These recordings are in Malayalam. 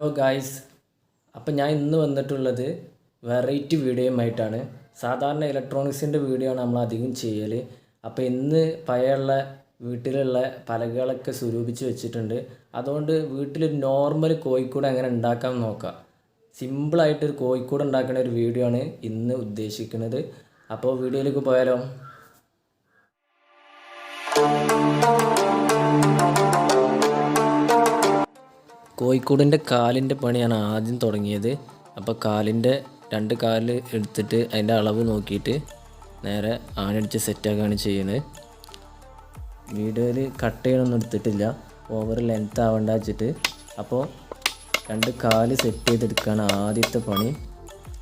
ഹലോ ഗായ്സ് അപ്പം ഞാൻ ഇന്ന് വന്നിട്ടുള്ളത് വെറൈറ്റി വീഡിയോയുമായിട്ടാണ് സാധാരണ ഇലക്ട്രോണിക്സിന്റെ വീഡിയോ ആണ് നമ്മൾ അധികം ചെയ്യൽ അപ്പോൾ ഇന്ന് പഴയുള്ള വീട്ടിലുള്ള പലകകളൊക്കെ സ്വരൂപിച്ച് വെച്ചിട്ടുണ്ട്. അതുകൊണ്ട് വീട്ടിൽ നോർമൽ കോഴിക്കൂട് എങ്ങനെ ഉണ്ടാക്കാൻ നോക്കാം. സിമ്പിളായിട്ടൊരു കോഴിക്കൂട് ഉണ്ടാക്കുന്ന ഒരു വീഡിയോ ആണ് ഇന്ന് ഉദ്ദേശിക്കുന്നത്. അപ്പോൾ വീഡിയോയിലേക്ക് പോയാലോ? കോഴിക്കോടിന്റെ കാലിന്റെ പണിയാണ് ആദ്യം തുടങ്ങിയത്. അപ്പോൾ കാലിന്റെ രണ്ട് കാൽ എടുത്തിട്ട് അതിന്റെ അളവ് നോക്കിയിട്ട് നേരെ ആണടിച്ച് സെറ്റാക്കുകയാണ് ചെയ്യുന്നത്. വീഡിയോയിൽ കട്ട് ചെയ്യണമൊന്നും എടുത്തിട്ടില്ല. ഓവർ ലെങ്ത് ആവണ്ട വെച്ചിട്ട്. അപ്പോൾ രണ്ട് കാൽ സെറ്റ് ചെയ്തെടുക്കുകയാണ് ആദ്യത്തെ പണി.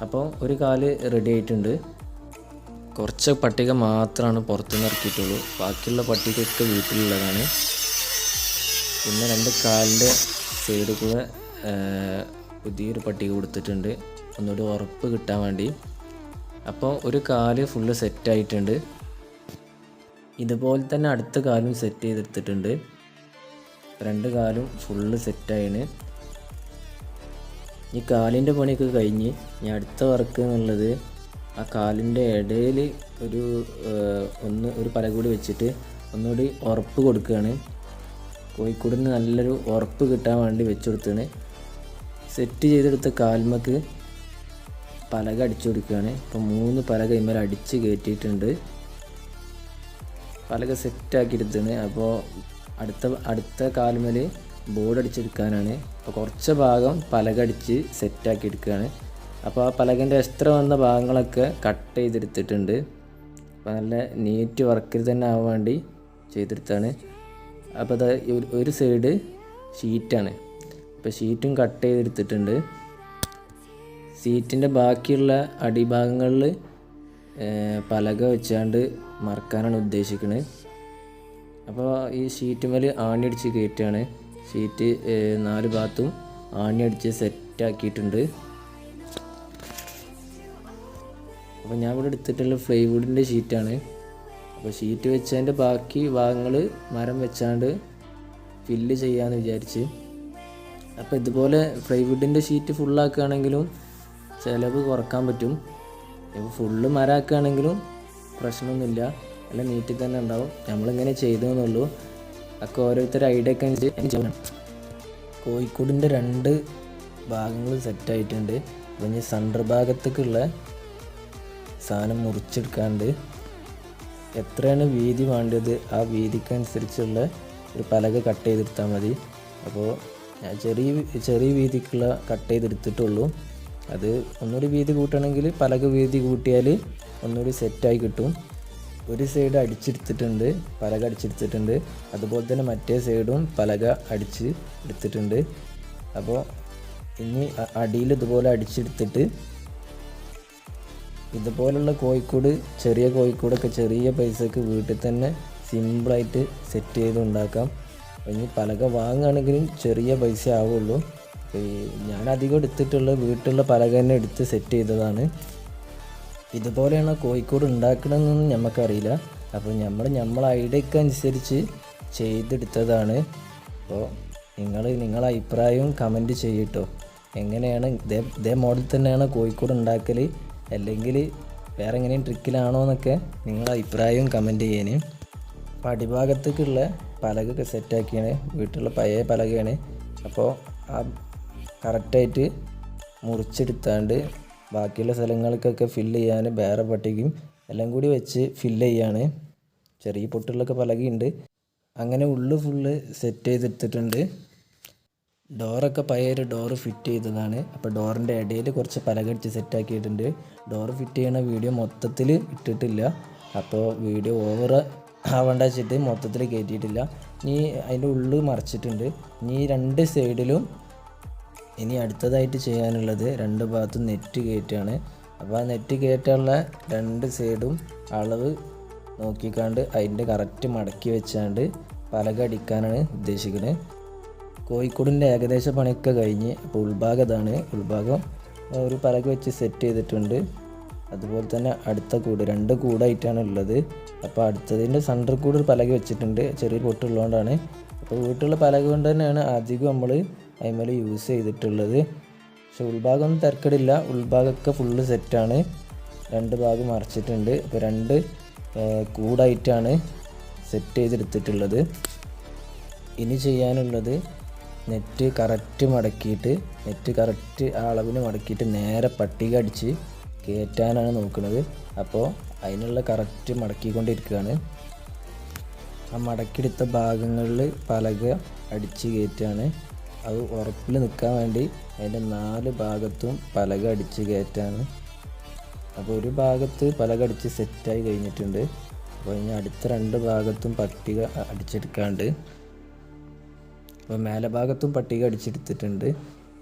അപ്പോൾ ഒരു കാൽ റെഡി ആയിട്ടുണ്ട്. കുറച്ച് പട്ടിക മാത്രമാണ് പുറത്തുനിന്ന് ഇറക്കിയിട്ടുള്ളൂ. ബാക്കിയുള്ള പട്ടികയൊക്കെ വീട്ടിലുള്ളതാണ്. പിന്നെ രണ്ട് കാലിന്റെ സൈഡിൽ കൂടെ പുതിയൊരു പട്ടിക കൊടുത്തിട്ടുണ്ട്. ഒന്നുകൂടി ഉറപ്പ് കിട്ടാൻ വേണ്ടി. അപ്പോൾ ഒരു കാൽ ഫുള്ള് സെറ്റായിട്ടുണ്ട് ഇതുപോലെ തന്നെ അടുത്ത കാലും സെറ്റ് ചെയ്തെടുത്തിട്ടുണ്ട്. രണ്ട് കാലും ഫുള്ള് സെറ്റായിന് ഈ കാലിന്റെ പണിയൊക്കെ കഴിഞ്ഞ് ഇനി അടുത്ത വർക്ക് എന്നുള്ളത് ആ കാലിന്റെ ഇടയിൽ ഒരു ഒന്ന് ഒരു പല കൂടി വെച്ചിട്ട് ഒന്നുകൂടി ഉറപ്പ് കൊടുക്കുകയാണ്. കോഴിക്കോടിന് നല്ലൊരു ഉറപ്പ് കിട്ടാൻ വേണ്ടി വെച്ച് കൊടുത്താണ് സെറ്റ് ചെയ്തെടുത്ത കാൽമക്ക് പലക അടിച്ചു കൊടുക്കുകയാണ്. ഇപ്പം മൂന്ന് പലക ഇമ്മേൽ അടിച്ച് കയറ്റിയിട്ടുണ്ട്. പലക സെറ്റാക്കി എടുത്താണ് അപ്പോൾ അടുത്ത അടുത്ത കാലുമേൽ ബോർഡ് അടിച്ചെടുക്കാനാണ് അപ്പോൾ കുറച്ച് ഭാഗം പലക അടിച്ച് സെറ്റാക്കി എടുക്കുകയാണ്. അപ്പോൾ ആ പലകന്റെ എക്സ്ട്രാ വന്ന ഭാഗങ്ങളൊക്കെ കട്ട് ചെയ്തെടുത്തിട്ടുണ്ട്. അപ്പോൾ നല്ല നീറ്റ് വർക്കിൽ തന്നെ ആവാൻ വേണ്ടി ചെയ്തെടുത്താണ് അപ്പോൾ അത് ഒരു- സൈഡ് ഷീറ്റാണ് അപ്പോൾ ഷീറ്റും കട്ട് ചെയ്തെടുത്തിട്ടുണ്ട്. സീറ്റിന്റെ ബാക്കിയുള്ള അടിഭാഗങ്ങളിൽ പലക വെച്ചാണ്ട് മറക്കാനാണ് ഉദ്ദേശിക്കുന്നത് അപ്പോൾ ഈ ഷീറ്റ് മേൽ ആണി അടിച്ച് കയറ്റുകയാണ് ഷീറ്റ് നാല് ഭാഗത്തും ആണി അടിച്ച് സെറ്റാക്കിയിട്ടുണ്ട് അപ്പോൾ ഞാൻ ഇവിടെ എടുത്തിട്ടുള്ള ഫ്ലൈവുഡിന്റെ ഷീറ്റാണ് അപ്പോൾ ഷീറ്റ് വെച്ചതിന്റെ ബാക്കി ഭാഗങ്ങൾ മരം വെച്ചാണ്ട് ഫില്ല് ചെയ്യാമെന്ന് വിചാരിച്ച്. അപ്പോൾ ഇതുപോലെ ഫ്ലൈവുഡിന്റെ ഷീറ്റ് ഫുള്ളാക്കുകയാണെങ്കിലും ചിലവ് കുറയ്ക്കാൻ പറ്റും. ഇപ്പോൾ ഫുള്ള് മരാക്കുകയാണെങ്കിലും പ്രശ്നമൊന്നുമില്ല. നല്ല നീറ്റിൽ തന്നെ ഉണ്ടാവും. നമ്മളിങ്ങനെ ചെയ്തു എന്നുള്ളൂ ഒക്കെ ഓരോരുത്തർ ഐഡിയ ഒക്കെ ചെയ്യണം കോഴിക്കോടിന്റെ രണ്ട് ഭാഗങ്ങൾ സെറ്റായിട്ടുണ്ട് അപ്പം ഇനി സെന്റർ ഭാഗത്തേക്കുള്ള സാധനം മുറിച്ചെടുക്കാണ്ട് എത്രയാണ് വീതി വേണ്ടത്? ആ വീതിക്കനുസരിച്ചുള്ള ഒരു പലക കട്ട് ചെയ്തെടുത്താൽ മതി. അപ്പോൾ ചെറിയ ചെറിയ വീതിക്കുള്ള കട്ട് ചെയ്തെടുത്തിട്ടുള്ളൂ. അത് ഒന്നുകൂടി വീതി കൂട്ടണമെങ്കിൽ പലക വീതി കൂട്ടിയാൽ ഒന്നുകൂടി സെറ്റായി കിട്ടും. ഒരു സൈഡ് അടിച്ചെടുത്തിട്ടുണ്ട് പലക അടിച്ചെടുത്തിട്ടുണ്ട്. അതുപോലെ തന്നെ മറ്റേ സൈഡും പലക അടിച്ച് എടുത്തിട്ടുണ്ട്. അപ്പോൾ ഇനി അടിയിൽ ഇതുപോലെ അടിച്ചെടുത്തിട്ട് ഇതുപോലുള്ള കോഴിക്കോട് ചെറിയ കോഴിക്കോടൊക്കെ ചെറിയ പൈസക്ക് വീട്ടിൽ തന്നെ സിമ്പിളായിട്ട് സെറ്റ് ചെയ്ത് ഉണ്ടാക്കാം. ഇനി പലക വാങ്ങുകയാണെങ്കിലും ചെറിയ പൈസ ആവുള്ളൂ. ഞാൻ അധികം എടുത്തിട്ടുള്ള വീട്ടിലുള്ള പലക തന്നെ എടുത്ത് സെറ്റ് ചെയ്തതാണ്. ഇതുപോലെയാണ് കോഴിക്കോട് ഉണ്ടാക്കണമെന്നൊന്നും നമുക്കറിയില്ല അപ്പോൾ നമ്മൾ നമ്മളെ ഐഡിയക്ക് അനുസരിച്ച് ചെയ്തെടുത്തതാണ്. അപ്പോൾ നിങ്ങൾ നിങ്ങളെ അഭിപ്രായവും കമന്റ് ചെയ്യട്ടോ എങ്ങനെയാണ് ഇതേ ഇതേ മോഡൽ തന്നെയാണ് കോഴിക്കോട് ഉണ്ടാക്കൽ അല്ലെങ്കിൽ വേറെ എങ്ങനെയും ട്രിക്കിലാണോ എന്നൊക്കെ നിങ്ങളുടെ അഭിപ്രായവും കമന്റ് ചെയ്യാൻ അപ്പോൾ അടിഭാഗത്തേക്കുള്ള പലകൊക്കെ സെറ്റാക്കിയാണ് വീട്ടിലുള്ള പഴയ പലകയാണ്. അപ്പോൾ ആ കറക്റ്റായിട്ട് മുറിച്ചെടുത്താണ്ട് ബാക്കിയുള്ള സ്ഥലങ്ങൾക്കൊക്കെ ഫില്ല് ചെയ്യാൻ വേറെ പട്ടിക്കും എല്ലാം കൂടി വെച്ച് ഫില്ല് ചെയ്യാണ്. ചെറിയ പൊട്ടുള്ളൊക്കെ പലകയുണ്ട്. അങ്ങനെ ഉള്ളു ഫുള്ള് സെറ്റ് ചെയ്തെടുത്തിട്ടുണ്ട്. ഡോറൊക്കെ പഴയ ഒരു ഡോറ് ഫിറ്റ് ചെയ്തതാണ് അപ്പോൾ ഡോറിന്റെ ഇടയിൽ കുറച്ച് പലകടിച്ച് സെറ്റാക്കിയിട്ടുണ്ട്. ഡോറ് ഫിറ്റ് ചെയ്യണ വീഡിയോ മൊത്തത്തിൽ ഇട്ടിട്ടില്ല. അപ്പോൾ വീഡിയോ ഓവർ ആവേണ്ട വെച്ചിട്ട് മൊത്തത്തിൽ കയറ്റിയിട്ടില്ല ഇനി അതിന്റെ ഉള്ളിൽ മറച്ചിട്ടുണ്ട്. ഇനി രണ്ട് സൈഡിലും ഇനി അടുത്തതായിട്ട് ചെയ്യാനുള്ളത് രണ്ട് ഭാഗത്തും നെറ്റ് കയറ്റാണ് അപ്പോൾ ആ നെറ്റ് കയറ്റാനുള്ള രണ്ട് സൈഡും അളവ് നോക്കിക്കാണ്ട് അതിന്റെ കറക്റ്റ് മടക്കി വെച്ചാണ്ട് പലക അടിക്കാനാണ് ഉദ്ദേശിക്കുന്നത് കോഴിക്കോടിന്റെ ഏകദേശ പണിയൊക്കെ കഴിഞ്ഞ് അപ്പോൾ ഉൾഭാഗം ഇതാണ് ഉൾഭാഗം ഒരു പലക വെച്ച് സെറ്റ് ചെയ്തിട്ടുണ്ട്. അതുപോലെ തന്നെ അടുത്ത കൂട് രണ്ട് കൂടായിട്ടാണ് ഉള്ളത്. അപ്പോൾ അടുത്തതിന്റെ സെന്റർ കൂട് ഒരു പലക വെച്ചിട്ടുണ്ട്. ചെറിയ പൊട്ടുള്ളതുകൊണ്ടാണ് അപ്പോൾ വീട്ടിലുള്ള പലക കൊണ്ട് തന്നെയാണ് അധികം നമ്മൾ അതിന്മേൽ യൂസ് ചെയ്തിട്ടുള്ളത്. പക്ഷെ ഉൾഭാഗം ഒന്നും തിരക്കടില്ല. ഉൾഭാഗമൊക്കെ ഫുള്ള് സെറ്റാണ് രണ്ട് ഭാഗം മറച്ചിട്ടുണ്ട്. അപ്പോൾ രണ്ട് കൂടായിട്ടാണ് സെറ്റ് ചെയ്തെടുത്തിട്ടുള്ളത്. ഇനി ചെയ്യാനുള്ളത് നെറ്റ് കറക്റ്റ് മടക്കിയിട്ട് നെറ്റ് കറക്റ്റ് ആ അളവിന് മടക്കിയിട്ട് നേരെ പട്ടിക അടിച്ച് കയറ്റാനാണ് നോക്കുന്നത്. അപ്പോൾ അതിനുള്ള കറക്റ്റ് മടക്കിക്കൊണ്ടിരിക്കുകയാണ്. ആ മടക്കിയെടുത്ത ഭാഗങ്ങളിൽ പലക അടിച്ച് കയറ്റാണ് അത് ഉറപ്പിൽ നിൽക്കാൻ വേണ്ടി അതിന്റെ നാല് ഭാഗത്തും പലക അടിച്ച് കയറ്റാണ് അപ്പോൾ ഒരു ഭാഗത്ത് പലക അടിച്ച് സെറ്റായി കഴിഞ്ഞിട്ടുണ്ട്. അപ്പോൾ ഇനി അടുത്ത രണ്ട് ഭാഗത്തും പട്ടിക അടിച്ചെടുക്കാണ്ട് അപ്പോൾ മേലെ ഭാഗത്തും പട്ടിക അടിച്ചെടുത്തിട്ടുണ്ട്.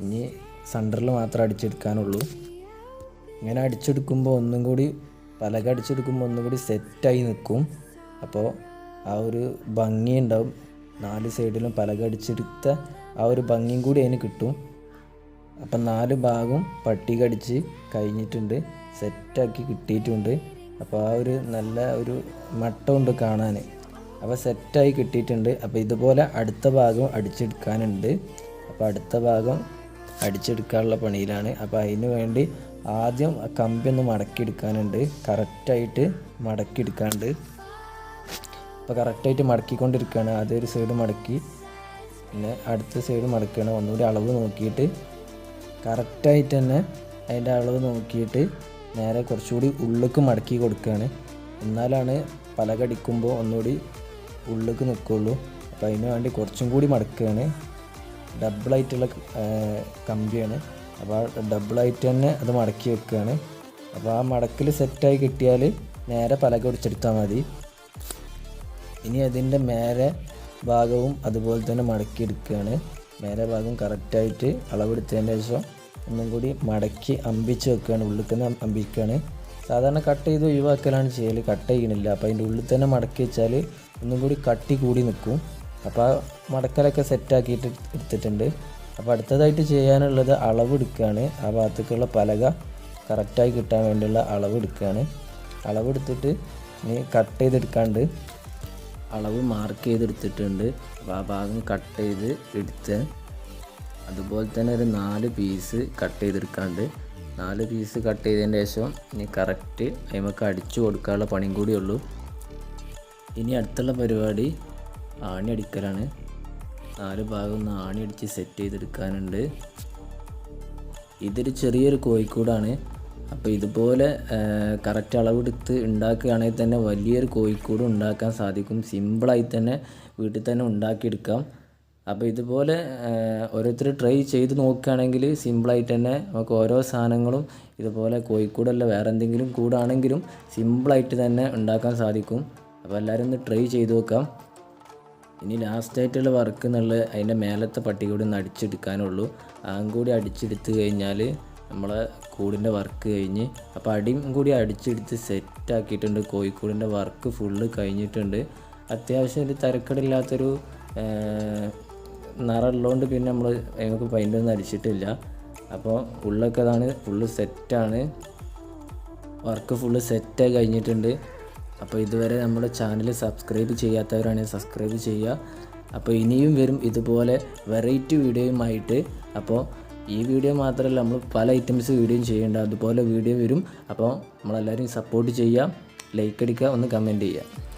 ഇനി സെന്ററിൽ മാത്രം അടിച്ചെടുക്കാനുള്ളൂ. ഇങ്ങനെ അടിച്ചെടുക്കുമ്പോൾ ഒന്നും കൂടി പലക അടിച്ചെടുക്കുമ്പോൾ ഒന്നും കൂടി സെറ്റായി നിൽക്കും അപ്പോൾ ആ ഒരു ഭംഗി ഉണ്ടാവും. നാല് സൈഡിലും പലക അടിച്ചെടുത്ത ആ ഒരു ഭംഗിയും കൂടി അതിന് കിട്ടും. അപ്പം നാല് ഭാഗവും പട്ടിക അടിച്ച് കഴിഞ്ഞിട്ടുണ്ട്. സെറ്റാക്കി കിട്ടിയിട്ടുണ്ട്. അപ്പോൾ ആ ഒരു നല്ല ഒരു മട്ടമുണ്ട് കാണാൻ. അപ്പോൾ സെറ്റായി കിട്ടിയിട്ടുണ്ട്. അപ്പോൾ ഇതുപോലെ അടുത്ത ഭാഗം അടിച്ചെടുക്കാനുണ്ട്. അപ്പോൾ അടുത്ത ഭാഗം അടിച്ചെടുക്കാനുള്ള പണിയിലാണ്. അപ്പോൾ അതിന് വേണ്ടി ആദ്യം കമ്പി ഒന്ന് മടക്കിയെടുക്കാനുണ്ട്. കറക്റ്റായിട്ട് മടക്കിയെടുക്കാണ്ട് അപ്പോൾ കറക്റ്റായിട്ട് മടക്കിക്കൊണ്ടിരിക്കുകയാണ്. ആദ്യം ഒരു സൈഡ് മടക്കി പിന്നെ അടുത്ത സൈഡ് മടക്കുകയാണ്. ഒന്നുകൂടി അളവ് നോക്കിയിട്ട് കറക്റ്റായിട്ട് തന്നെ അതിന്റെ അളവ് നോക്കിയിട്ട് നേരെ കുറച്ചുകൂടി ഉള്ളിലേക്ക് മടക്കി കൊടുക്കുകയാണ്. എന്നാലാണ് പലകടിക്കുമ്പോൾ ഒന്നുകൂടി ഉള്ളിലേക്ക് നിൽക്കുള്ളൂ അപ്പോൾ അതിന് വേണ്ടി കുറച്ചും കൂടി മടക്കുകയാണ് ഡബിളായിട്ടുള്ള കമ്പിയാണ്. അപ്പോൾ ഡബിളായിട്ട് തന്നെ അത് മടക്കി വെക്കുകയാണ് അപ്പോൾ ആ മടക്കിൽ സെറ്റായി കിട്ടിയാൽ നേരെ പലക ഒടിച്ചെടുത്താൽ മതി. ഇനി അതിന്റെ മേലെ ഭാഗവും അതുപോലെ തന്നെ മടക്കി എടുക്കുകയാണ് മേലെ ഭാഗം കറക്റ്റായിട്ട് അളവെടുത്തതിന്റെ ശേഷം ഒന്നും കൂടി മടക്കി അമ്പിച്ച് വെക്കുകയാണ് ഉള്ളിൽ തന്നെ അമ്പിക്കുകയാണ് സാധാരണ കട്ട് ചെയ്ത് ഒഴിവാക്കലാണ് ചെയ്യൽ കട്ട് ചെയ്യണില്ല. അപ്പോൾ അതിന്റെ ഉള്ളിൽ തന്നെ മടക്കി വെച്ചാൽ ഒന്നും കൂടി കട്ടി കൂടി നിൽക്കും അപ്പോൾ മടക്കലൊക്കെ സെറ്റാക്കിയിട്ട് എടുത്തിട്ടുണ്ട്. അപ്പോൾ അടുത്തതായിട്ട് ചെയ്യാനുള്ളത് അളവ് എടുക്കുകയാണ് ആ ഭാഗത്തേക്കുള്ള പലക കറക്റ്റായി കിട്ടാൻ വേണ്ടിയുള്ള അളവ് എടുക്കുകയാണ് അളവ് എടുത്തിട്ട് ഇനി കട്ട് ചെയ്തെടുക്കാണ്ട് അളവ് മാർക്ക് ചെയ്തെടുത്തിട്ടുണ്ട്. അപ്പോൾ ആ ഭാഗം കട്ട് ചെയ്ത് എടുത്ത് അതുപോലെ തന്നെ ഒരു നാല് പീസ് കട്ട് ചെയ്തെടുക്കാണ്ട് നാല് പീസ് കട്ട് ചെയ്തതിന് ശേഷം ഇനി കറക്റ്റ് അതിമൊക്കെ അടിച്ചു കൊടുക്കാനുള്ള പണിയും കൂടിയേ ഉള്ളൂ. ഇനി അടുത്തുള്ള പരിപാടി ആണി അടിക്കലാണ്. നാല് ഭാഗം ഒന്ന് ആണി അടിച്ച് സെറ്റ് ചെയ്തെടുക്കാനുണ്ട്. ഇതൊരു ചെറിയൊരു കോഴിക്കൂടാണ്. അപ്പോൾ ഇതുപോലെ കറക്റ്റ് അളവെടുത്ത് ഉണ്ടാക്കുകയാണെങ്കിൽ തന്നെ വലിയൊരു കോഴിക്കൂട് ഉണ്ടാക്കാൻ സാധിക്കും. സിമ്പിളായി തന്നെ വീട്ടിൽ തന്നെ ഉണ്ടാക്കിയെടുക്കാം. അപ്പോൾ ഇതുപോലെ ഓരോരുത്തർ ട്രൈ ചെയ്ത് നോക്കുകയാണെങ്കിൽ സിമ്പിളായിട്ട് തന്നെ നമുക്ക് ഓരോ സാധനങ്ങളും ഇതുപോലെ കോഴിക്കൂടല്ല വേറെ എന്തെങ്കിലും കൂടാണെങ്കിലും സിമ്പിളായിട്ട് തന്നെ ഉണ്ടാക്കാൻ സാധിക്കും. അപ്പോൾ എല്ലാവരും ഒന്ന് ട്രൈ ചെയ്ത് നോക്കാം. ഇനി ലാസ്റ്റായിട്ടുള്ള വർക്ക് എന്നുള്ളത് അതിന്റെ മേലത്തെ പട്ടി കൂടി ഒന്ന് അടിച്ചെടുക്കാനുള്ളൂ. അതും കൂടി അടിച്ചെടുത്ത് കഴിഞ്ഞാൽ നമ്മളെ കൂടിന്റെ വർക്ക് കഴിഞ്ഞ് അപ്പോൾ അടിയും കൂടി അടിച്ചെടുത്ത് സെറ്റാക്കിയിട്ടുണ്ട് കോഴിക്കൂടിന്റെ വർക്ക് ഫുള്ള് കഴിഞ്ഞിട്ടുണ്ട്. അത്യാവശ്യം ഒരു തരക്കടില്ലാത്തൊരു നിറമുള്ളതുകൊണ്ട് പിന്നെ നമ്മൾ നമുക്ക് പെയിന്റൊന്നും അടിച്ചിട്ടില്ല. അപ്പോൾ ഉള്ളൊക്കെ അതാണ് ഫുള്ള് സെറ്റാണ് വർക്ക് ഫുള്ള് സെറ്റായി കഴിഞ്ഞിട്ടുണ്ട്. അപ്പോൾ ഇതുവരെ നമ്മുടെ ചാനൽ സബ്സ്ക്രൈബ് ചെയ്യാത്തവരാണെങ്കിൽ സബ്സ്ക്രൈബ് ചെയ്യുക. അപ്പോൾ ഇനിയും വരും ഇതുപോലെ വെറൈറ്റി വീഡിയോയുമായിട്ട് അപ്പോൾ ഈ വീഡിയോ മാത്രമല്ല നമ്മൾ പല ഐറ്റംസ് വീഡിയോയും ചെയ്യേണ്ട അതുപോലെ വീഡിയോ വരും. അപ്പോൾ നമ്മളെല്ലാവരും സപ്പോർട്ട് ചെയ്യുക. ലൈക്ക് അടിക്കുക ഒന്ന് കമന്റ് ചെയ്യുക.